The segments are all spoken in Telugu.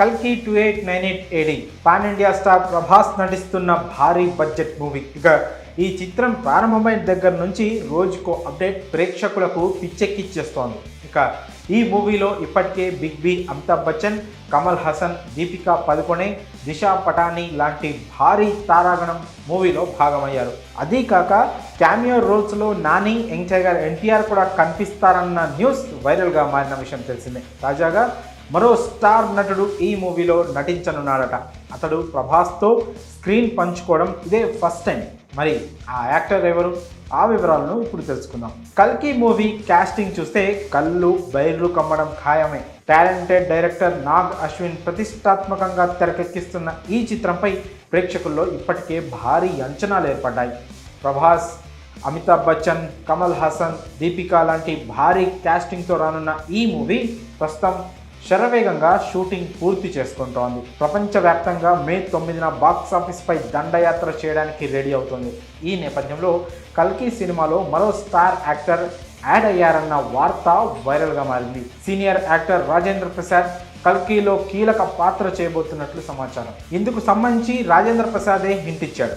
కల్కి two eight nine eight AD pan India star Prabhas నటిస్తున్న భారీ బడ్జెట్ మూవీ ఇక ఈ చిత్రం ప్రారంభమైన దగ్గర నుంచి రోజుకో అప్డేట్ ప్రేక్షకులకు పిచ్చెక్కిచ్చేస్తోంది. ఇక ఈ మూవీలో ఇప్పటికే బిగ్ బి అమితాబ్ బచ్చన్ కమల్ హాసన్ దీపికా పదుకొనే దిశా పటానీ లాంటి భారీ తారాగణం మూవీలో భాగమయ్యారు. అదీ కాక క్యామియో రోల్స్లో నాని యంగ్ టైగర్ ఎన్టీఆర్ కూడా కనిపిస్తారన్న న్యూస్ వైరల్గా మారిన విషయం తెలిసిందే. తాజాగా మరో స్టార్ నటుడు ఈ మూవీలో నటించనున్నాడట. అతడు ప్రభాస్తో స్క్రీన్ పంచుకోవడం ఇదే ఫస్ట్ టైం. మరి ఆ యాక్టర్ ఎవరు? ఆ వివరాలను ఇప్పుడు తెలుసుకుందాం. కల్కి మూవీ కాస్టింగ్ చూస్తే కళ్ళు బైర్లు కమ్మడం ఖాయమే. టాలెంటెడ్ డైరెక్టర్ నాగ్ అశ్విన్ ప్రతిష్టాత్మకంగా తెరకెక్కిస్తున్న ఈ చిత్రంపై ప్రేక్షకుల్లో ఇప్పటికే భారీ అంచనాలు ఏర్పడ్డాయి. ప్రభాస్ అమితాబ్ బచ్చన్ కమల్ హాసన్ దీపికా లాంటి భారీ కాస్టింగ్తో రానున్న ఈ మూవీ ప్రస్తుతం శరవేగంగా షూటింగ్ పూర్తి చేసుకుంటోంది. ప్రపంచవ్యాప్తంగా మే తొమ్మిదిన బాక్స్ ఆఫీస్పై దండయాత్ర చేయడానికి రెడీ అవుతుంది. ఈ నేపథ్యంలో కల్కి సినిమాలో మరో స్టార్ యాక్టర్ యాడ్ అయ్యారన్న వార్త వైరల్గా మారింది. సీనియర్ యాక్టర్ రాజేంద్ర ప్రసాద్ కల్కీలో కీలక పాత్ర చేయబోతున్నట్లు సమాచారం. ఇందుకు సంబంధించి రాజేంద్ర ప్రసాదే హింట్ ఇచ్చాడు.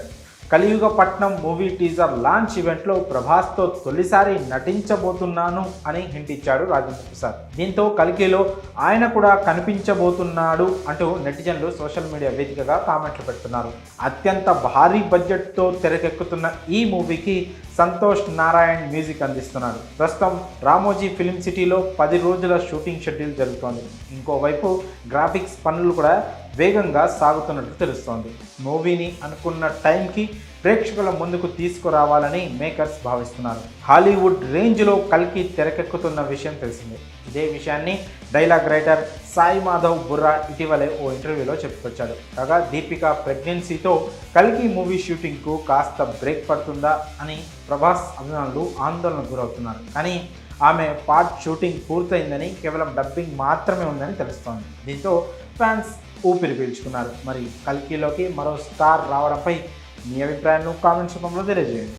కలియుగ పట్నం మూవీ టీజర్ లాంచ్ ఈవెంట్లో ప్రభాస్తో తొలిసారి నటించబోతున్నాను అని హింట్ ఇచ్చాడు రాజేంద్ర ప్రసాద్ దీంతో కలికిలో ఆయన కూడా కనిపించబోతున్నాడు అంటూ నెటిజన్లు సోషల్ మీడియా వేదికగా కామెంట్లు పెడుతున్నారు. అత్యంత భారీ బడ్జెట్తో తెరకెక్కుతున్న ఈ మూవీకి సంతోష్ నారాయణ్ మ్యూజిక్ అందిస్తున్నాడు. ప్రస్తుతం రామోజీ ఫిలిం సిటీలో పది రోజుల షూటింగ్ షెడ్యూల్ జరుగుతోంది. ఇంకోవైపు గ్రాఫిక్స్ పనులు కూడా వేగంగా సాగుతున్నట్లు తెలుస్తోంది. మూవీని అనుకున్న టైంకి ప్రేక్షకుల ముందుకు తీసుకురావాలని మేకర్స్ భావిస్తున్నారు. హాలీవుడ్ రేంజ్లో కల్కి తెరకెక్కుతున్న విషయం తెలిసిందే. ఇదే విషయాన్ని డైలాగ్ రైటర్ సాయి మాధవ్ బుర్రా ఇటీవలే ఓ ఇంటర్వ్యూలో చెప్పుకొచ్చాడు. కాగా దీపిక ప్రెగ్నెన్సీతో కల్కి మూవీ షూటింగ్కు కాస్త బ్రేక్ పడుతుందా అని ప్రభాస్ అభిమానులు ఆందోళనకు గురవుతున్నారు. కానీ ఆమె పార్ట్ షూటింగ్ పూర్తయిందని కేవలం డబ్బింగ్ మాత్రమే ఉందని తెలుస్తోంది. దీంతో ఫ్యాన్స్ ఊపిరి పీల్చుకున్నారు. మరి కల్కిలోకి మరో స్టార్ రావడంపై మీ అభిప్రాయాన్ని కామెంట్స్ రూపంలో తెలియజేయండి.